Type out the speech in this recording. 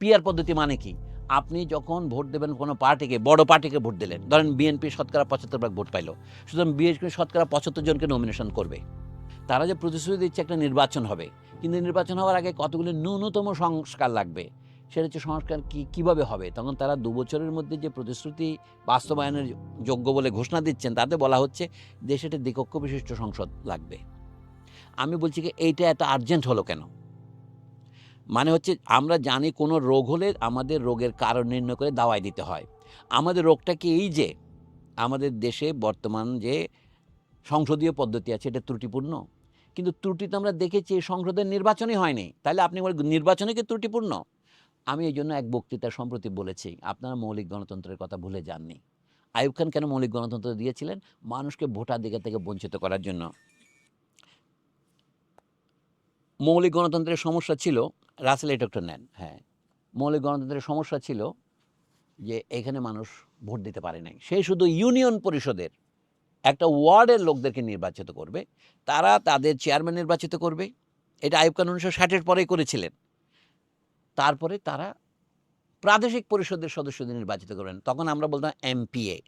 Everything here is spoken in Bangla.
পিয়ার পদ্ধতি মানে কি? আপনি যখন ভোট দেবেন কোনো পার্টিকে, বড় পার্টিকে ভোট দিলেন, ধরেন বিএনপি শতকরা পঁচাত্তর ভাগ ভোট পাইলো, সুতরাং বিএনপি শতকরা পঁচাত্তর জনকে নমিনেশন করবে। তারা যে প্রতিশ্রুতি দিচ্ছে একটা নির্বাচন হবে, কিন্তু নির্বাচন হওয়ার আগে কতগুলি ন্যূনতম সংস্কার লাগবে? সেটা হচ্ছে সংস্কার কী, কীভাবে হবে? তখন তারা দু বছরের মধ্যে যে প্রতিশ্রুতি বাস্তবায়নের যোগ্য বলে ঘোষণা দিচ্ছেন, তাতে বলা হচ্ছে দেশে একটা দ্বিকক্ষ বিশিষ্ট সংসদ লাগবে। আমি বলছি কি, এইটা এত আর্জেন্ট হলো কেন? মানে হচ্ছে আমরা জানি কোনো রোগ হলে আমাদের রোগের কারণ নির্ণয় করে দাওয়াই দিতে হয়। আমাদের রোগটা কি এই যে, আমাদের দেশে বর্তমান যে সংসদীয় পদ্ধতি আছে, এটা ত্রুটিপূর্ণ? কিন্তু ত্রুটি তো আমরা দেখেছি সংসদের নির্বাচনই হয়নি। তাহলে আপনি নির্বাচনে কি ত্রুটিপূর্ণ? আমি এই জন্য এক বক্তৃতা সম্প্রতি বলেছি, আপনারা মৌলিক গণতন্ত্রের কথা ভুলে যাননি। আইয়ুব খান কেন মৌলিক গণতন্ত্র দিয়েছিলেন? মানুষকে ভোটাধিকার থেকে বঞ্চিত করার জন্য। মৌলিক গণতন্ত্রের সমস্যা ছিল রাসেল এটা একটু নেন হ্যাঁ। মৌলিক গণতন্ত্রের সমস্যা ছিল যে এখানে মানুষ ভোট দিতে পারে নাই। সে শুধু ইউনিয়ন পরিষদের, একটা ওয়ার্ডের লোকদেরকে নির্বাচিত করবে, তারা তাদের চেয়ারম্যান নির্বাচিত করবে। এটা আইব খান উনিশশো ষাটের পরেই করেছিলেন। তারপরে তারা প্রাদেশিক পরিষদের সদস্যদের নির্বাচিত করবেন। তখন আমরা বলতাম এমপিএ